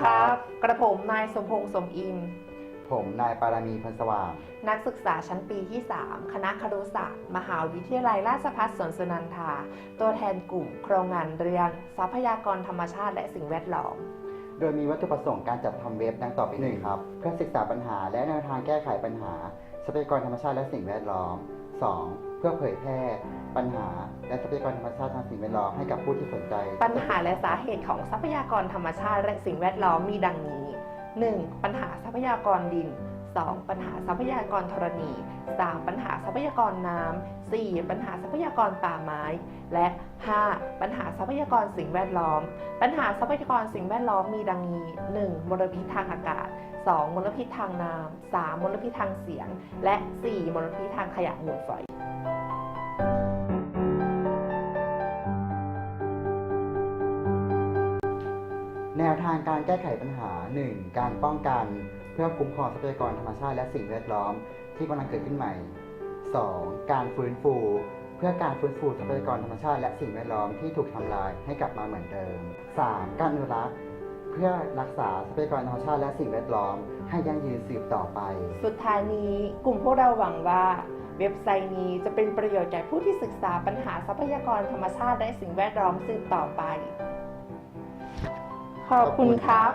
ครับ กระผมนายสมพงษ์สมอิม ผมนายปารามีพันสว่าง นักศึกษาชั้นปีที่ 3 คณะครุศาสตร์ มหาวิทยาลัยราชภัฏสวนสุนันทา ตัวแทนกลุ่ม โครงงานเรื่อง ทรัพยากรธรรมชาติและสิ่งแวดล้อม โดยมีวัตถุประสงค์การจัดทำเว็บดังต่อไปนี้ครับ เพื่อศึกษาปัญหาและแนวทางแก้ไขปัญหา ทรัพยากรธรรมชาติและสิ่งแวดล้อม 2. เพื่อเผยแพร่ ปัญหา และทรัพยากรธรรมชาติทางสิ่งแวดล้อมให้กับผู้ที่สนใจ ปัญหาและสาเหตุของทรัพยากรธรรมชาติและสิ่งแวดล้อมมีดังนี้ 1. ปัญหาทรัพยากรดิน 2. ปัญหาทรัพยากรธรณี 3. ปัญหาทรัพยากรน้ำ 4. ปัญหาทรัพยากรป่าไม้ และ 5. ปัญหาทรัพยากรสิ่งแวดล้อม ปัญหาทรัพยากรสิ่งแวดล้อมมีดังนี้ 1. มลพิษทางอากาศ 2. มลพิษทางน้ำ 3. มลพิษทางเสียง และ 4. มลพิษทางขยะมูลฝอยแนวทางการแก้ไขปัญหา 1. การป้องกัน พื่อคุ้มครองทรัพยากรธรรมชาติและสิ่งแวดล้อมที่กำลังเกิดขึ้นใหม่ 2. การฟื้นฟู เพื่อการฟื้นฟูทรัพยากรธรรมชาติและสิ่งแวดล้อมที่ถูกทำลายให้กลับมาเหมือนเดิม 3. การอนุรักษ์เพื่อรักษาทรัพยากรธรรมชาติและสิ่งแวดล้อม ให้ยั่งยืนสืบต่อไป สุดท้ายนี้กลุ่มพวกเราหวังว่า เว็บไซต์นี้จะเป็นประโยชน์แก่ผู้ที่ศึกษาปัญหาทรัพยากรธรรมชาติและสิ่งแวดล้อมสืบต่อไป ขอบคุณครับ